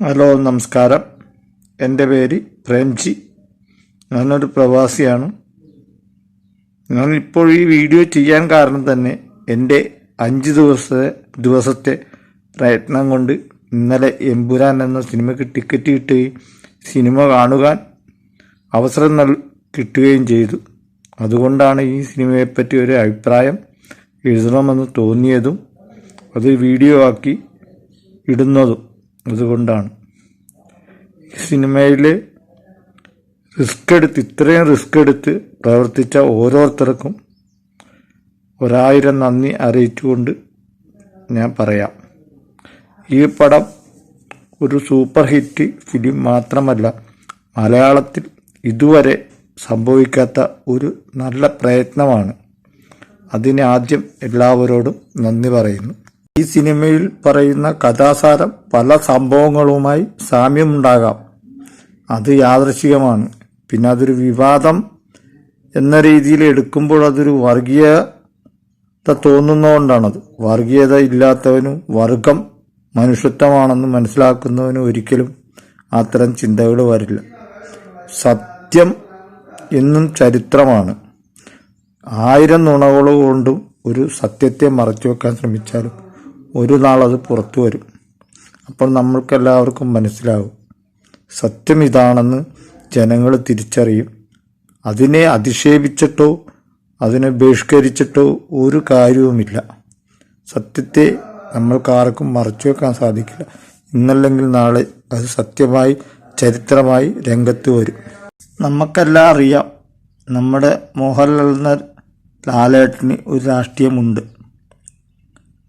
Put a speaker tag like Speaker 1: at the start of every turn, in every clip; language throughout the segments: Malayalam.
Speaker 1: ഹലോ നമസ്കാരം. എന്റെ പേര് പ്രേംജി. ഞാനൊരു പ്രവാസിയാണ്. ഞാൻ ഇപ്പോൾ ഈ വീഡിയോ ചെയ്യാൻ കാരണം തന്നെ എന്റെ അഞ്ച് ദിവസത്തെ ദിവസത്തെ പ്രയത്നം കൊണ്ട് ഇന്നലെ എമ്പുരാൻ എന്ന സിനിമയ്ക്ക് ടിക്കറ്റ് കിട്ടുകയും സിനിമ കാണുവാൻ അവസരം നൽ കിട്ടുകയും ചെയ്തു. അതുകൊണ്ടാണ് ഈ സിനിമയെപ്പറ്റി ഒരു അഭിപ്രായം എഴുതണമെന്ന് തോന്നിയതും അത് വീഡിയോ ആക്കി ഇടുന്നതും. അതുകൊണ്ടാണ്. സിനിമയിൽ റിസ്ക് എടുത്ത് ഇത്രയും റിസ്ക് എടുത്ത് പ്രവർത്തിച്ച ഓരോരുത്തർക്കും ഒരായിരം നന്ദി അറിയിച്ചുകൊണ്ട് ഞാൻ പറയാം. ഈ പടം ഒരു സൂപ്പർ ഹിറ്റ് ഫിലിം മാത്രമല്ല മലയാളത്തിൽ ഇതുവരെ സംഭവിക്കാത്ത ഒരു നല്ല പ്രയത്നമാണ്. അതിനാദ്യം എല്ലാവരോടും നന്ദി പറയുന്നു. ഈ സിനിമയിൽ പറയുന്ന കഥാസാരം പല സംഭവങ്ങളുമായി സാമ്യമുണ്ടാകാം. അത് യാദൃശികമാണ് പിന്നെ അതൊരു വിവാദം എന്ന രീതിയിൽ എടുക്കുമ്പോൾ അതൊരു വർഗീയത തോന്നുന്നതുകൊണ്ടാണത് വർഗീയത ഇല്ലാത്തവനും വർഗം മനുഷ്യത്വമാണെന്ന് മനസ്സിലാക്കുന്നവനും ഒരിക്കലും അത്തരം ചിന്തകൾ വരില്ല. സത്യം എന്നും ചരിത്രമാണ്. ആയിരം നുണകൾ കൊണ്ടും ഒരു സത്യത്തെ മറച്ചു വെക്കാൻ ശ്രമിച്ചാലും ഒരു നാളത് പുറത്തു വരും. അപ്പോൾ നമ്മൾക്കെല്ലാവർക്കും മനസ്സിലാവും. സത്യം ഇതാണെന്ന് ജനങ്ങൾ തിരിച്ചറിയും. അതിനെ അധിക്ഷേപിച്ചിട്ടോ അതിനെ ബഹിഷ്കരിച്ചിട്ടോ ഒരു കാര്യവുമില്ല. സത്യത്തെ നമ്മൾക്കാർക്കും മറച്ചു വെക്കാൻ സാധിക്കില്ല. ഇന്നല്ലെങ്കിൽ നാളെ അത് സത്യമായി ചരിത്രമായി രംഗത്ത് വരും. നമുക്കെല്ലാം അറിയാം നമ്മുടെ മോഹൻലാൽ എന്ന ലാലേട്ടന് ഒരു രാഷ്ട്രീയമുണ്ട്.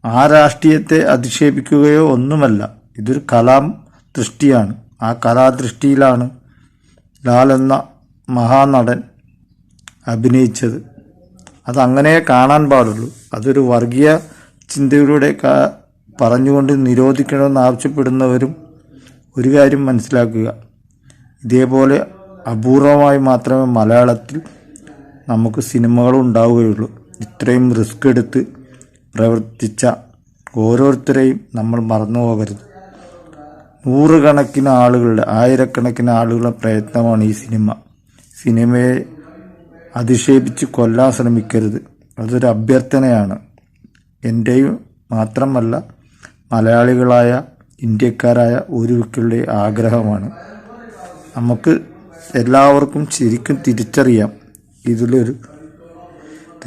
Speaker 1: ആ രാഷ്ട്രീയത്തെ അധിക്ഷേപിക്കുകയോ ഒന്നുമല്ല. ഇതൊരു കലാ ദൃഷ്ടിയാണ്. ആ കലാദൃഷ്ടിയിലാണ് ലാൽ എന്ന മഹാനടൻ അഭിനയിച്ചത്. അതങ്ങനെ കാണാൻ പാടുള്ളൂ. അതൊരു വർഗീയ ചിന്തയിലൂടെ പറഞ്ഞുകൊണ്ട് നിരോധിക്കണമെന്ന് ആവശ്യപ്പെടുന്നവരും ഒരു കാര്യം മനസ്സിലാക്കുക. ഇതേപോലെ അപൂർവമായി മാത്രമേ മലയാളത്തിൽ നമുക്ക് സിനിമകൾ ഉണ്ടാവുകയുള്ളൂ. ഇത്രയും റിസ്ക് എടുത്ത് പ്രവർത്തിച്ച ഓരോരുത്തരെയും നമ്മൾ മറന്നു പോകരുത്. നൂറുകണക്കിന് ആളുകളുടെ ആയിരക്കണക്കിന് ആളുകളുടെ പ്രയത്നമാണ് ഈ സിനിമ. സിനിമയെ അധിക്ഷേപിച്ച് കൊല്ലാൻ ശ്രമിക്കരുത്. അതൊരു അഭ്യർത്ഥനയാണ്. എന്റെയും മാത്രമല്ല മലയാളികളായ ഇന്ത്യക്കാരായ ഒരു വ്യക്തിയുടെ ആഗ്രഹമാണ്. നമുക്ക് എല്ലാവർക്കും ശരിക്കും തിരിച്ചറിയാം. ഇതിലൊരു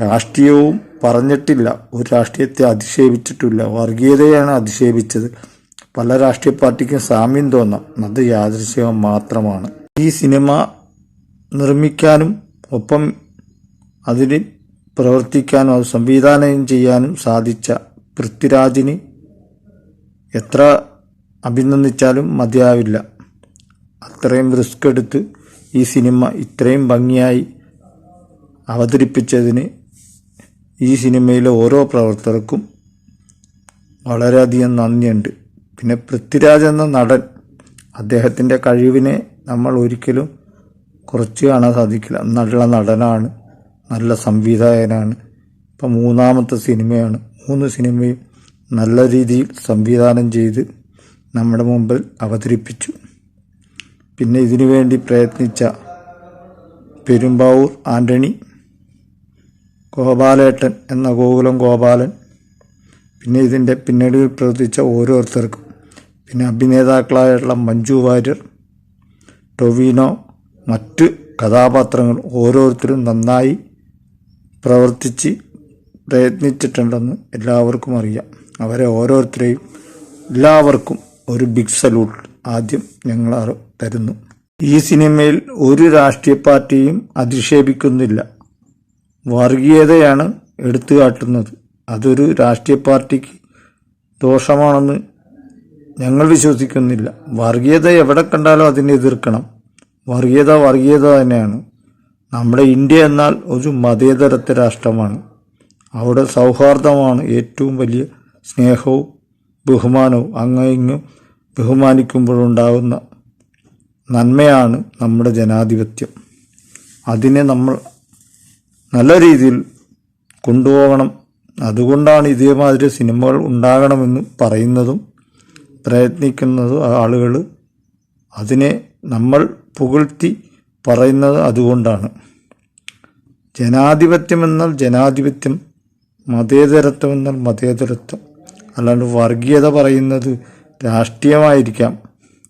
Speaker 1: രാഷ്ട്രീയവും പറഞ്ഞിട്ടില്ല. ഒരു രാഷ്ട്രീയത്തെ അധിക്ഷേപിച്ചിട്ടില്ല. വർഗീയതയാണ് അധിക്ഷേപിച്ചത്. പല രാഷ്ട്രീയ പാർട്ടിക്കും സാമ്യം തോന്നാം. അത് യാദൃശ്യം മാത്രമാണ്. ഈ സിനിമ നിർമ്മിക്കാനും ഒപ്പം അതിന് പ്രവർത്തിക്കാനും അത് സംവിധാനം ചെയ്യാനും സാധിച്ച പൃഥ്വിരാജിന് എത്ര അഭിനന്ദിച്ചാലും മതിയാവില്ല. അത്രയും റിസ്ക് എടുത്ത് ഈ സിനിമ ഇത്രയും ഭംഗിയായി അവതരിപ്പിച്ചതിന് ഈ സിനിമയിലെ ഓരോ പ്രവർത്തകർക്കും വളരെയധികം നന്ദിയുണ്ട്. പിന്നെ പൃഥ്വിരാജ് എന്ന നടൻ അദ്ദേഹത്തിന്റെ കഴിവിനെ നമ്മൾ ഒരിക്കലും കുറച്ച് കാണാൻ സാധിക്കില്ല. നല്ല നടനാണ് നല്ല സംവിധായകനാണ്. ഇപ്പം മൂന്നാമത്തെ സിനിമയാണ്. മൂന്ന് സിനിമയും നല്ല രീതിയിൽ സംവിധാനം ചെയ്ത് നമ്മുടെ മുമ്പിൽ അവതരിപ്പിച്ചു. പിന്നെ ഇതിനു വേണ്ടി പ്രയത്നിച്ച പെരുമ്പാവൂർ ആന്റണി ഗോപാലേട്ടൻ എന്ന ഗോകുലം ഗോപാലൻ. പിന്നെ ഇതിന്റെ പിന്നീട് പ്രവർത്തിച്ച ഓരോരുത്തർക്കും. പിന്നെ അഭിനേതാക്കളായിട്ടുള്ള മഞ്ജു വാര്യർ ടൊവിനോ മറ്റ് കഥാപാത്രങ്ങൾ ഓരോരുത്തരും നന്നായി പ്രവർത്തിച്ച് പ്രയത്നിച്ചിട്ടുണ്ടെന്ന് എല്ലാവർക്കും അറിയാം. അവരെ ഓരോരുത്തരെയും എല്ലാവർക്കും ഒരു ബിഗ് സല്യൂട്ട് ആദ്യം ഞങ്ങൾ തരുന്നു. ഈ സിനിമയിൽ ഒരു രാഷ്ട്രീയ പാർട്ടിയും അധിക്ഷേപിക്കുന്നില്ല. വർഗീയതയാണ് എടുത്തു കാട്ടുന്നത്. അതൊരു രാഷ്ട്രീയ പാർട്ടിക്ക് ദോഷമാണെന്ന് ഞങ്ങൾ വിശ്വസിക്കുന്നില്ല. വർഗീയത എവിടെ കണ്ടാലും അതിനെ എതിർക്കണം. വർഗീയത വർഗീയത തന്നെയാണ്. നമ്മുടെ ഇന്ത്യ എന്നാൽ ഒരു മതേതരത്വ രാഷ്ട്രമാണ്. അവിടെ സൗഹാർദ്ദമാണ് ഏറ്റവും വലിയ സ്നേഹവും ബഹുമാനവും അങ്ങ് ഇങ്ങും ബഹുമാനിക്കുമ്പോഴുണ്ടാകുന്ന നന്മയാണ് നമ്മുടെ ജനാധിപത്യം. അതിനെ നമ്മൾ നല്ല രീതിയിൽ കൊണ്ടുപോകണം. അതുകൊണ്ടാണ് ഇതേമാതിരി സിനിമകൾ ഉണ്ടാകണമെന്ന് പറയുന്നതും പ്രയത്നിക്കുന്നതും ആളുകൾ അതിനെ നമ്മൾ പുകഴ്ത്തി പറയുന്നത് അതുകൊണ്ടാണ്. ജനാധിപത്യം എന്നാൽ ജനാധിപത്യം മതേതരത്വം എന്നാൽ മതേതരത്വം. അല്ലാണ്ട് വർഗീയത പറയുന്നത് രാഷ്ട്രീയമായിരിക്കാം.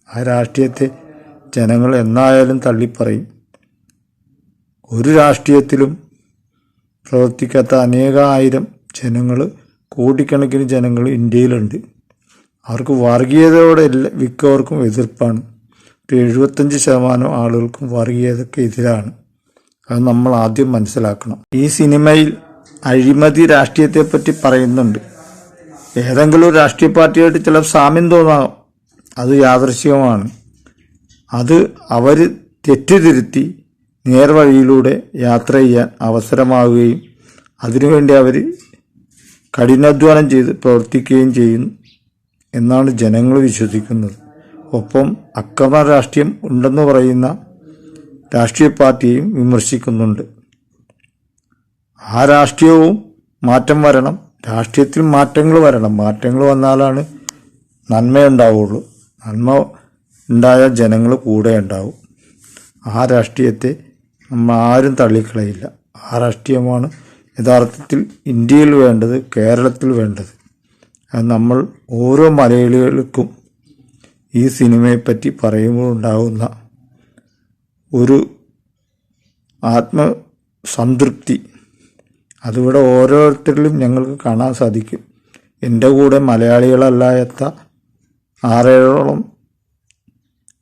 Speaker 1: ആ രാഷ്ട്രീയത്തെ ജനങ്ങൾ എന്നായാലും തള്ളിപ്പറയും. ഒരു രാഷ്ട്രീയത്തിലും പ്രവർത്തിക്കാത്ത അനേകായിരം ജനങ്ങൾ കോടിക്കണക്കിന് ജനങ്ങൾ ഇന്ത്യയിലുണ്ട്. അവർക്ക് വർഗീയതയോടെ എല്ലാ മിക്കവർക്കും എതിർപ്പാണ്. ഒരു എഴുപത്തഞ്ച് ശതമാനം ആളുകൾക്കും വർഗീയതയ്ക്ക് എതിരാണ്. അത് നമ്മൾ ആദ്യം മനസ്സിലാക്കണം. ഈ സിനിമയിൽ അഴിമതി രാഷ്ട്രീയത്തെപ്പറ്റി പറയുന്നുണ്ട്. ഏതെങ്കിലും ഒരു രാഷ്ട്രീയ പാർട്ടിയായിട്ട് ചില സാമ്യം തോന്നാം. അത് യാദൃശ്യമാണ് അത് അവർ തെറ്റിതിരുത്തി നേർവഴിയിലൂടെ യാത്ര ചെയ്യാൻ അവസരമാവുകയും അതിനുവേണ്ടി അവർ കഠിനാധ്വാനം ചെയ്ത് പ്രവർത്തിക്കുകയും ചെയ്യുന്നു എന്നാണ് ജനങ്ങൾ വിശ്വസിക്കുന്നത്. ഒപ്പം അക്രമ രാഷ്ട്രീയം ഉണ്ടെന്ന് പറയുന്ന രാഷ്ട്രീയ പാർട്ടിയെയും വിമർശിക്കുന്നുണ്ട്. ആ രാഷ്ട്രീയവും മാറ്റം വരണം രാഷ്ട്രീയത്തിൽ മാറ്റങ്ങൾ വരണം. മാറ്റങ്ങൾ വന്നാലാണ് നന്മയുണ്ടാവുള്ളൂ. നന്മ ഉണ്ടായ ജനങ്ങൾ കൂടെ ഉണ്ടാവും. ആ രാഷ്ട്രീയത്തെ നമ്മൾ ആരും തള്ളിക്കളയില്ല. ആ രാഷ്ട്രീയമാണ് യഥാർത്ഥത്തിൽ ഇന്ത്യയിൽ വേണ്ടത് കേരളത്തിൽ വേണ്ടത്. അത് നമ്മൾ ഓരോ മലയാളികൾക്കും ഈ സിനിമയെപ്പറ്റി പറയുമ്പോൾ ഉണ്ടാകുന്ന ഒരു ആത്മസംതൃപ്തി. അതിവിടെ ഓരോരുത്തരിലും ഞങ്ങൾക്ക് കാണാൻ സാധിക്കും. എന്റെ കൂടെ മലയാളികളല്ലാത്ത ആറേഴോളം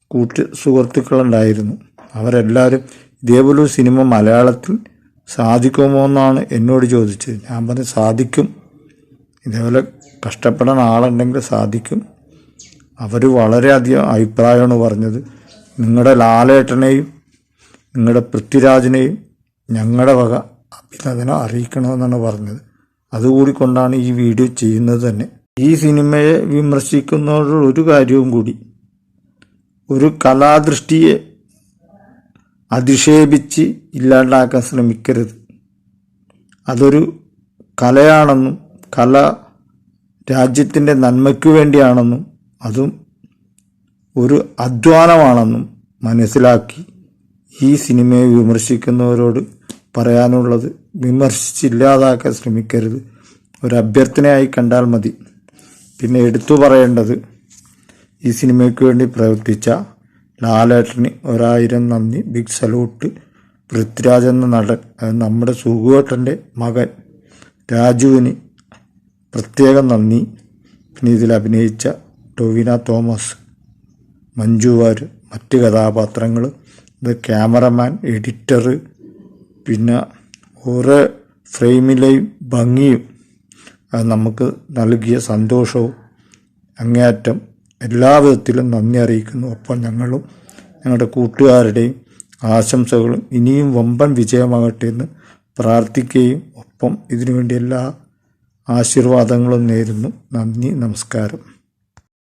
Speaker 1: കൂട്ട് സുഹൃത്തുക്കളുണ്ടായിരുന്നു. അവരെല്ലാവരും ഇതേപോലൊരു സിനിമ മലയാളത്തിൽ സാധിക്കുമോ എന്നാണ് എന്നോട് ചോദിച്ചത്. ഞാൻ പറഞ്ഞു സാധിക്കും. ഇതേപോലെ കഷ്ടപ്പെടാൻ ആളുണ്ടെങ്കിൽ സാധിക്കും. അവർ വളരെയധികം അഭിപ്രായമാണ് പറഞ്ഞത്. നിങ്ങളുടെ ലാലേട്ടനെയും നിങ്ങളുടെ പൃഥ്വിരാജിനെയും ഞങ്ങളുടെ വക അഭിനന്ദനം അറിയിക്കണമെന്നാണ് പറഞ്ഞത്. അതുകൂടി കൊണ്ടാണ് ഈ വീഡിയോ ചെയ്യുന്നത് തന്നെ. ഈ സിനിമയെ വിമർശിക്കുന്നവരുടെ ഒരു കാര്യവും കൂടി ഒരു കലാദൃഷ്ടിയെ അധിക്ഷേപിച്ച് ഇല്ലാണ്ടാക്കാൻ ശ്രമിക്കരുത്. അതൊരു കലയാണെന്നും കല രാജ്യത്തിന്റെ നന്മയ്ക്ക് വേണ്ടിയാണെന്നും അതും ഒരു അധ്വാനമാണെന്നും മനസ്സിലാക്കി ഈ സിനിമയെ വിമർശിക്കുന്നവരോട് പറയാനുള്ളത് വിമർശിച്ചില്ലാതാക്കാൻ ശ്രമിക്കരുത്. ഒരു അഭ്യർത്ഥനയായി കണ്ടാൽ മതി. പിന്നെ എടുത്തു പറയേണ്ടത് ഈ സിനിമയ്ക്ക് വേണ്ടി പ്രവർത്തിച്ച ലാലേട്ടന് ഒരായിരം നന്ദി. Big salute. പൃഥ്വിരാജ് എന്ന നടൻ നമ്മുടെ സുഖുവേട്ടന്റെ മകൻ രാജുവിന് പ്രത്യേകം നന്ദി. പിന്നെ ഇതിൽ അഭിനയിച്ച ടൊവിന തോമസ് മഞ്ജു മറ്റ് കഥാപാത്രങ്ങൾ ഇത് ക്യാമറമാൻ എഡിറ്റർ പിന്നെ ഓരോ ഫ്രെയിമിലെയും ഭംഗിയും നമുക്ക് നൽകിയ സന്തോഷവും അങ്ങേയറ്റം എല്ലാ വിധത്തിലും നന്ദി അറിയിക്കുന്നു. ഒപ്പം ഞങ്ങളും ഞങ്ങളുടെ കൂട്ടുകാരുടെയും ആശംസകളും ഇനിയും വമ്പൻ വിജയമാകട്ടെ എന്ന് പ്രാർത്ഥിക്കുകയും ഒപ്പം ഇതിനുവേണ്ടി എല്ലാ ആശീർവാദങ്ങളും നേരുന്നു. നന്ദി നമസ്കാരം.